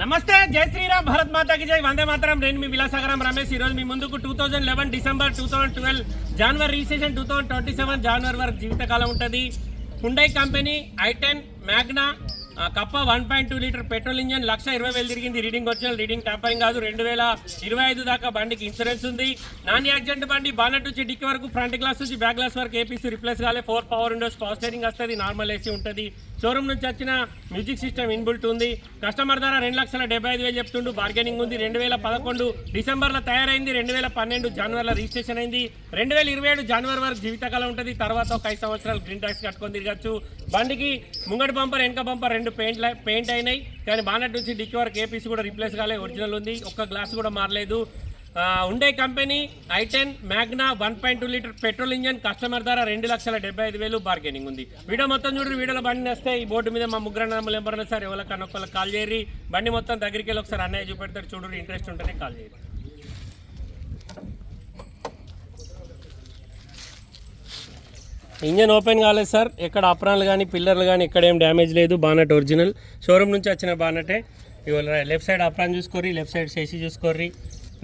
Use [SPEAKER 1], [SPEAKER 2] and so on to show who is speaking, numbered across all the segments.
[SPEAKER 1] నమస్తే జై శ్రీరామ్ భరత్ మాతాకి జై. వందే మాతరం. నేను మీ విలాసాగరం రమేష్. ఈరోజు మీ ముందుకు two thousand eleven December two thousand twelve జనవరి registration two thousand twenty seven జనవరి వరకు జీవితకాలం ఉంటుంది. Hyundai company i ten Magna Kappa one point two litre petrol engine లక్ష ఇరవై వేలు తిరిగింది. రీడింగ్ ఒరిజినల్ రీడింగ్ ట్యాంపరింగ్ కాదు. రెండు వేల ఇరవై ఐదు దాకా బండికి ఇన్సూరెన్స్ ఉంది. నాన్ యాక్సిడెంట్ బండి బానట్ నుంచి డిక్కి వరకు ఫ్రంట్ గ్లాస్ నుంచి బ్యాక్ గ్లాస్ వరకు ఏపీసీ రిప్లేస్ కాలే. Four power windows power steering వస్తుంది. నార్మల్ ఏసీ ఉంటుంది. షోరూమ్ నుంచి వచ్చిన మ్యూజిక్ సిస్టమ్ ఇన్బుల్ట్ ఉంది. కస్టమర్ ధర రెండు లక్షల డెబ్బై ఐదు వేలు చెప్తుండు. బార్గెనింగ్ ఉంది. రెండు వేల పదకొండు డిసెంబర్లో తయారైంది. రెండు వేల పన్నెండు జనవరిలో రిజిస్ట్రేషన్ అయింది. రెండు వేల ఇరవై ఏడు జనవరి వరకు జీవితకాలం ఉంటుంది. తర్వాత ఒక ఐదు సంవత్సరాలు గ్రీన్ ట్యాక్స్ కట్టుకొని తిరగచ్చు. బండికి ముంగటి బంపర్ వెనక బంపర్ రెండు పెయింట్ పెయింట్ అయినాయి. కానీ బానట్ నుంచి డిక్కి వరకు ఏపీసీ కూడా రిప్లేస్ కాలే ఒరిజినల్ ఉంది. ఒక్క గ్లాస్ కూడా మారలేదు. ఉండే company i ten Magna one point two litre petrol engine customer ధర రెండు లక్షల డెబ్బై ఐదు వేలు బార్గెనింగ్ ఉంది. వీడియో మొత్తం చూడండి వీడియోలో బండి నేస్తే ఈ బోర్డు మీద మా ముగ్గురు నెంబర్ నెంబర్ సార్ ఎవరికన్నా ఒకళ్ళు కాల్ చేయరి బండి మొత్తం దగ్గరికి వెళ్ళి ఒకసారి అన్నయ్య చూపెడతారు చూడండి ఇంట్రెస్ట్ ఉంటేనే కాల్ చేయరు ఇంజన్ ఓపెన్ కాలేదు సార్. ఎక్కడ అప్రాన్లు కానీ పిల్లర్లు కానీ ఎక్కడ ఏం డ్యామేజ్ లేదు. Bonnet original. షోరూమ్ నుంచి వచ్చిన బానటే. ఇవాళ లెఫ్ట్ సైడ్ అప్రాన్ చూసుకోర్రి లెఫ్ట్ సైడ్ సేసి చూసుకోర్రి.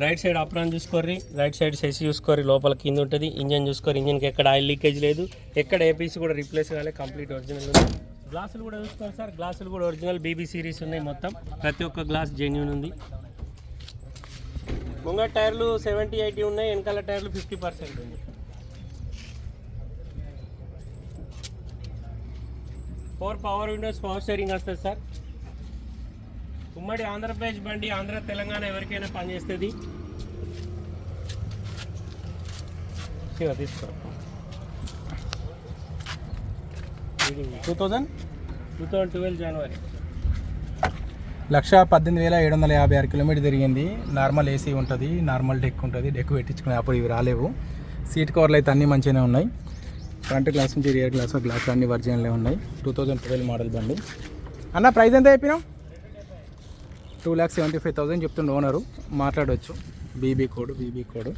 [SPEAKER 1] రైట్ సైడ్ అప్రాన్ చూసుకోర్రి రైట్ సైడ్ సేసి చూసుకోర్రి. లోపల కింద ఉంటుంది. ఇంజన్ చూసుకోర్రి. ఇంజన్కి ఎక్కడ ఆయిల్ లీకేజ్ లేదు. ఎక్కడ ఏపీసీ కూడా రీప్లేస్ కాలేదు కంప్లీట్ ఒరిజినల్ ఉంది. గ్లాసులు కూడా చూసుకోండి సార్. గ్లాసులు కూడా ఒరిజినల్ బీబీ సిరీస్ ఉన్నాయి మొత్తం. ప్రతి ఒక్క గ్లాస్ జెన్యున్ ఉంది. ముంగ టైర్లు సెవెంటీ ఎయిటీ ఉన్నాయి. వెనకాల టైర్లు ఫిఫ్టీ పర్సెంట్ ఉంది. Four power windows power steering వస్తుంది సార్. ఉమ్మడి ఆంధ్రప్రదేశ్ బండి ఆంధ్ర తెలంగాణ ఎవరికైనా పనిచేస్తుంది? తీసుకో. Two thousand two thousand twelve జనవరి
[SPEAKER 2] లక్ష పద్దెనిమిది వేల ఏడు వందల యాభై ఆరు కిలోమీటర్ తిరిగింది. నార్మల్ ఏసీ ఉంటుంది నార్మల్ డెక్ ఉంటుంది. డెక్ పెట్టించుకునే అప్పుడు ఇవి రాలేవు. సీట్ కవర్లు అయితే అన్నీ మంచిగానే ఉన్నాయి. ఫ్రంట్ గ్లాస్ నుంచి రియర్ గ్లాస్ గ్లాస్ అన్ని ఒరిజినల్లే ఉన్నాయి. టూ థౌజండ్ ట్వెల్వ్ మోడల్ బండి. అన్న ప్రైస్ ఎంత చెప్పినాం two lakhs seventy five thousand చెప్తుండే ఓనరు మాట్లాడవచ్చు బీబీ కోడ్ బీబీ కోడ్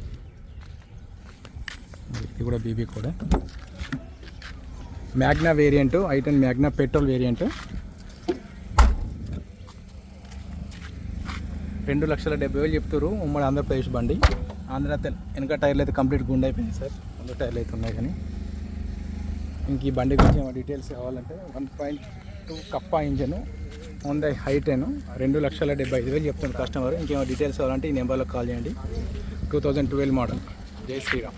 [SPEAKER 2] ఇది కూడా BB code Magna variant i ten Magna petrol variant రెండు లక్షల డెబ్బై వేలు చెప్తారు ఉమ్మడి ఆంధ్రప్రదేశ్ బండి. ఆంధ్ర తెల్ వెనక టైర్లు అయితే కంప్లీట్ గుండైపోయింది సార్. ముందు టైర్లు అయితే ఉన్నాయి కానీ. ఇంక ఈ బండి గురించి ఏమైనా డీటెయిల్స్ కావాలంటే one point two Kappa engine ఉంది హైటెన్ రెండు లక్షల డెబ్బై ఐదు వేలు చెప్తుంది కస్టమర్ ఇంకేమైనా డీటెయిల్స్ కావాలంటే ఈ నెంబర్లో కాల్ చేయండి. టూ థౌజండ్ ట్వెల్వ్ మోడల్ జై శ్రీరామ్.